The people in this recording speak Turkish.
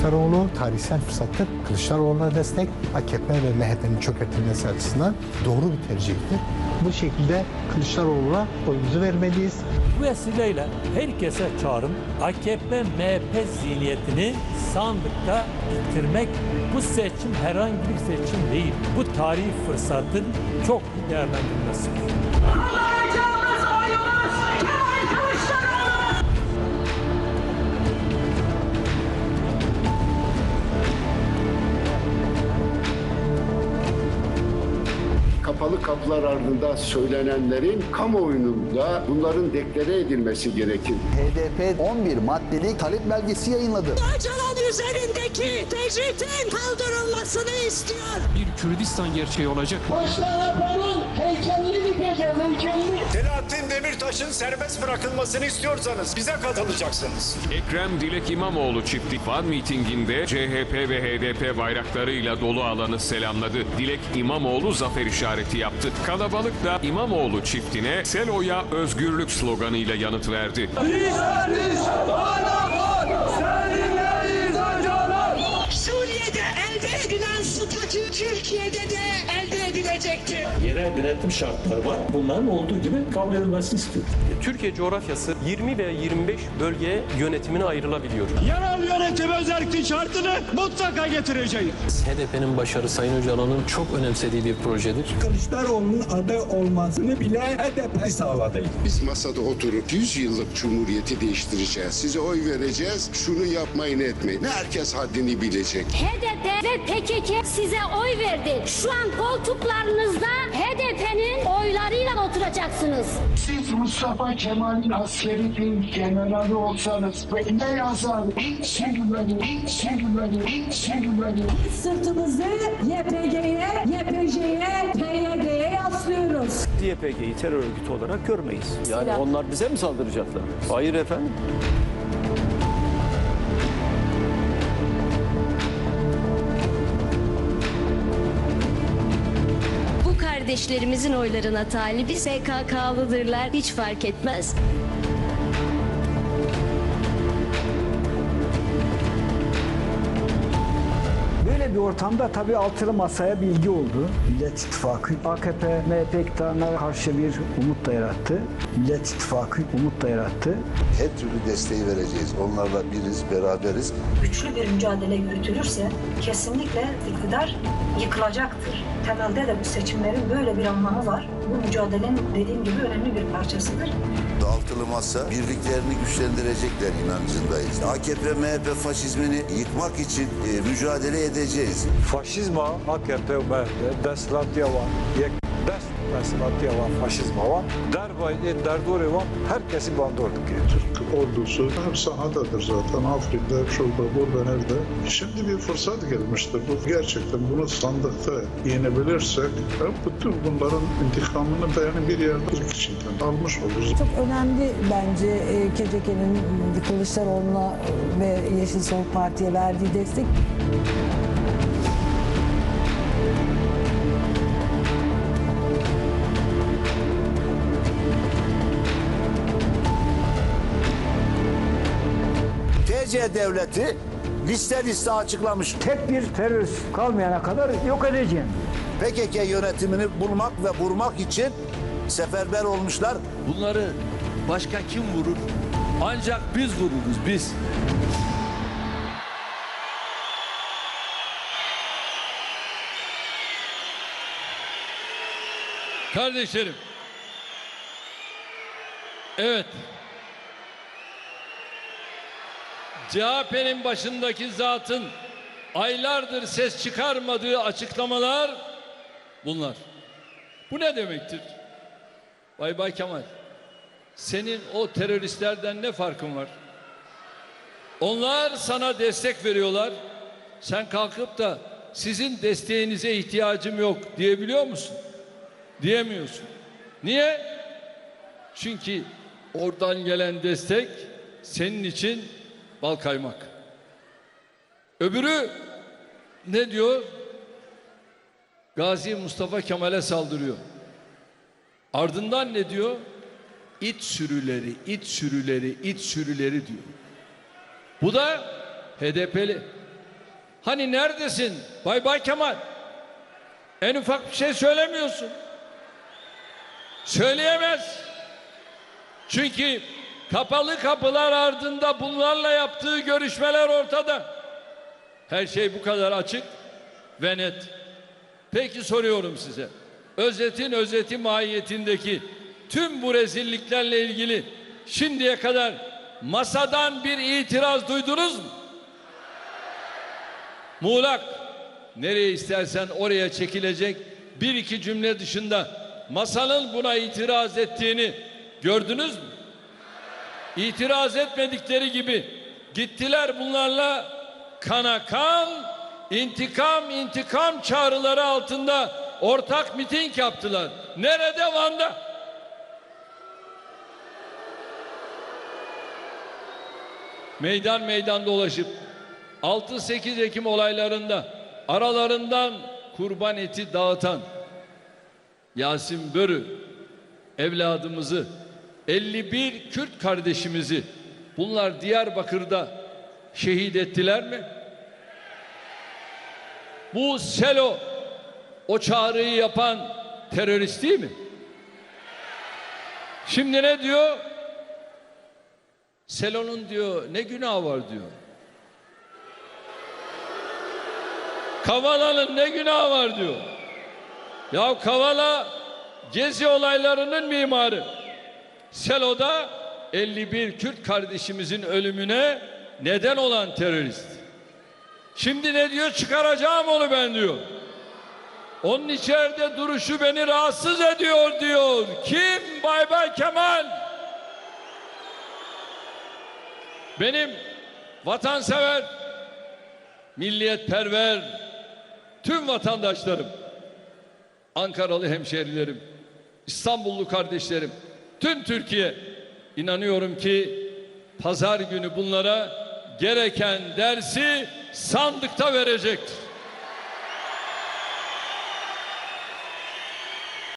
Kılıçdaroğlu tarihsel fırsattır. Kılıçdaroğlu'na destek AKP ve MHP'nin çökertilmesi açısından doğru bir tercihtir. Bu şekilde Kılıçdaroğlu'na oyumuzu vermeliyiz. Bu vesileyle herkese çağrım AKP MHP zihniyetini sandıkta bitirmek bu seçim herhangi bir seçim değil. Bu tarihi fırsatın çok iyi değerlendirilmesi. Kapalı kapılar ardında söylenenlerin kamuoyunda bunların deklare edilmesi gerekir. HDP 11 maddelik talep belgesi yayınladı. Öcalan üzerindeki tecritin kaldırılmasını istiyor. bir Kürdistan gerçeği olacak. Selahattin Demirtaş'ın serbest bırakılmasını istiyorsanız bize katılacaksınız. Ekrem Dilek İmamoğlu çifti fan mitinginde CHP ve HDP bayraklarıyla dolu alanı selamladı. Dilek İmamoğlu zafer işareti yaptı. Kalabalık da İmamoğlu çiftine Selo'ya özgürlük sloganıyla yanıt verdi. Suriye'de elde edilen statü Türkiye'de de elde edilecektir. yerel denetim şartları var. Bunların olduğu gibi kabul edilmesini istiyoruz. Türkiye coğrafyası 20 ve 25 bölgeye yönetimine ayrılabiliyor. Yerel yönetim özellik şartını mutlaka getireceğiz. HDP'nin başarı Sayın Öcalan'ın çok önemsediği bir projedir. Kılıçdaroğlu'nun aday olmasını bile HDP sağladı. Biz masada oturup 100 yıllık cumhuriyeti değiştireceğiz. Size oy vereceğiz. Şunu yapmayın etmeyin. Herkes haddini bilecek. HDP ve PKK size oy verdi. Şu an koltuklarınızda HDP'nin oylarıyla oturacaksınız. Siz Mustafa Kemal'in askeri bir generali olsanız ve ne yazar? Sürmeli, sürmeli, sürmeli. Sırtımızı YPG'ye, YPJ'ye, PYD'ye yaslıyoruz. YPG'yi terör örgütü olarak görmeyiz. Yani onlar bize mi saldıracaklar? Hayır efendim. Kardeşlerimizin oylarına talibi SKK'lıdırlar. Hiç fark etmez. Böyle bir ortamda tabii altılı masaya bilgi oldu. Millet İttifakı AKP, MHP iktidarına karşı bir umut da yarattı. Millet İttifakı umut da yarattı. Her türlü desteği vereceğiz. Onlarla biriz, beraberiz. Güçlü bir mücadele yürütülürse kesinlikle iktidar yıkılacaktır. Temelde de bu seçimlerin böyle bir anlamı var. Bu mücadelenin dediğim gibi önemli bir parçasıdır. Altılı masa birliklerini güçlendirecekler inancındayız. AKP, MHP faşizmini yıkmak için e, mücadele edeceğiz. Faşizma AKP ve Deslatiyava yek dest Deslatiyava faşizma var. Dervay derdore var. Herkesi bandorduk Türk ordusu hep sahadadır zaten. Afrin'de, şurada, burada, nerede. Şimdi bir fırsat gelmiştir. Bu gerçekten bunu sandıkta yenebilirsek bütün bunların intikamını yani bir yerde Türk içinden almış oluruz. Çok önemli bence e, KCK'nin Kılıçdaroğlu'na ve Yeşil Sol Parti'ye verdiği destek. TC devleti liste liste açıklamış. Tek bir terörist kalmayana kadar yok edeceğim. PKK yönetimini bulmak ve vurmak için seferber olmuşlar. Bunları başka kim vurur? Ancak biz vururuz biz. Kardeşlerim. Evet. CHP'nin başındaki zatın aylardır ses çıkarmadığı açıklamalar bunlar. Bu ne demektir? Bay Bay Kemal. Senin o teröristlerden ne farkın var? Onlar sana destek veriyorlar. Sen kalkıp da sizin desteğinize ihtiyacım yok diyebiliyor musun? Diyemiyorsun. Niye? Çünkü oradan gelen destek senin için bal kaymak. Öbürü ne diyor? Gazi Mustafa Kemal'e saldırıyor. Ardından ne diyor? İt sürüleri, it sürüleri, it sürüleri diyor. Bu da HDP'li. Hani neredesin? Bay Bay Kemal. En ufak bir şey söylemiyorsun. Söyleyemez. Çünkü kapalı kapılar ardında bunlarla yaptığı görüşmeler ortada. Her şey bu kadar açık ve net. Peki soruyorum size. Özetin özeti mahiyetindeki tüm bu rezilliklerle ilgili şimdiye kadar masadan bir itiraz duydunuz mu? Muğlak nereye istersen oraya çekilecek bir iki cümle dışında masanın buna itiraz ettiğini gördünüz mü? İtiraz etmedikleri gibi gittiler bunlarla kana kan, intikam intikam çağrıları altında ortak miting yaptılar. Nerede Van'da? Meydan meydan dolaşıp 6-8 Ekim olaylarında aralarından kurban eti dağıtan Yasin Börü evladımızı 51 Kürt kardeşimizi bunlar Diyarbakır'da şehit ettiler mi? Bu Selo o çağrıyı yapan terörist değil mi? Şimdi ne diyor? Selo'nun diyor ne günahı var diyor. Kavala'nın ne günahı var diyor. Ya Kavala Gezi olaylarının mimarı. Selo'da 51 Kürt kardeşimizin ölümüne neden olan terörist. Şimdi ne diyor? Çıkaracağım onu ben diyor. Onun içeride duruşu beni rahatsız ediyor diyor. Kim? Bay Bay Kemal. Benim vatansever, milliyetperver, tüm vatandaşlarım, Ankaralı hemşerilerim, İstanbullu kardeşlerim, tüm Türkiye inanıyorum ki pazar günü bunlara gereken dersi sandıkta verecektir.